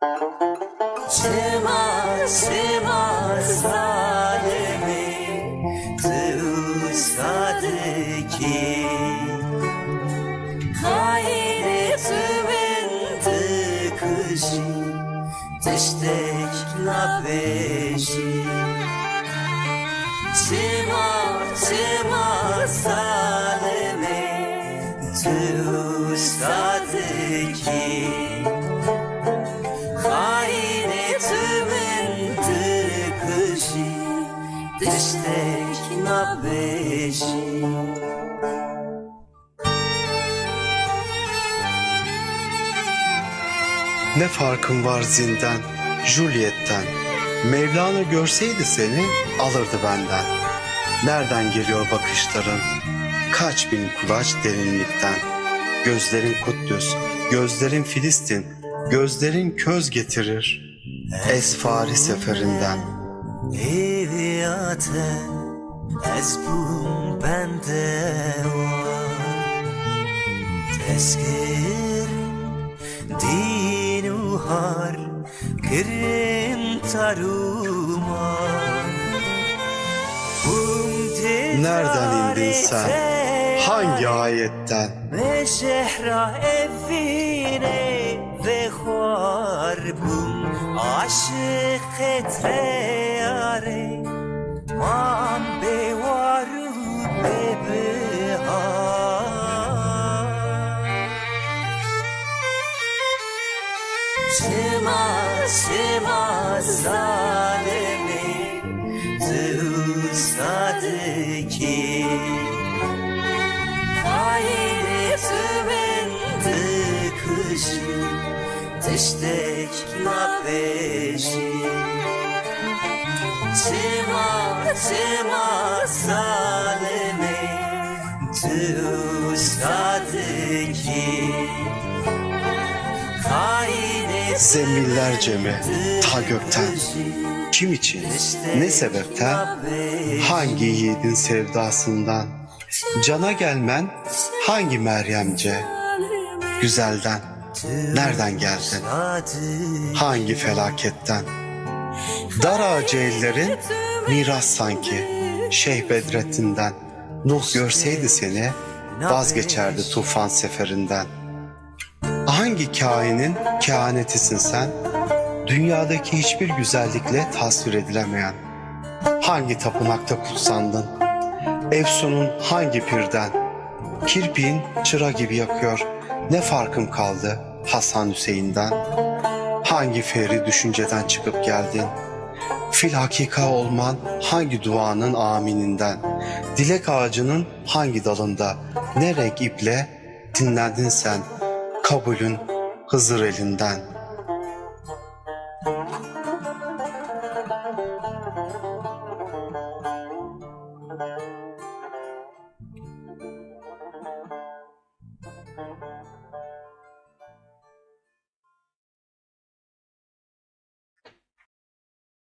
Çıma çıma zalimi Tüsadı ki Hayretimin tıkışı Tiştek nabeşi. Çıma çıma zalimi Tüsadı ki Diştek nabeşi Ne farkın var zindan, Juliet'ten. Mevlana görseydi seni alırdı benden. Nereden geliyor bakışların? Kaç bin kulaç derinlikten. Gözlerin Kuddüs, gözlerin Filistin, gözlerin köz getirir. Esfari seferinden. Iriate ez bun penteoa Tezkir dinu har Kırın taruma Nereden indin sen? Hangi ayetten? Ve şehra evine ve harbun aşık etre mare mambe waru bebe ha. Sema sema zalemi zeusade ki. Hayır tümende kışı Tıştek na peşin nabeşi Çıma çıma salimi Tüstadıki Zemillerce mi? Ta gökten. Kim için? Ne sebepten? Hangi yiğidin sevdasından? Cana gelmen hangi Meryemce? Güzelden. Nereden geldin? Hangi felaketten? Dar ağacı ellerin miras sanki. Şeyh Bedrettin'den. Nuh görseydi seni vazgeçerdi tufan seferinden. Hangi kainin kehanetisin sen? Dünyadaki hiçbir güzellikle tasvir edilemeyen. Hangi tapınakta kutsandın? Efsun'un hangi pirden? Kirpiğin çıra gibi yakıyor. Ne farkım kaldı Hasan Hüseyin'den? Hangi feri düşünceden çıkıp geldin? fil hakika olman hangi duanın amininden, dilek ağacının hangi dalında, ne renk iple dinlendin sen, kabulün Hızır elinden.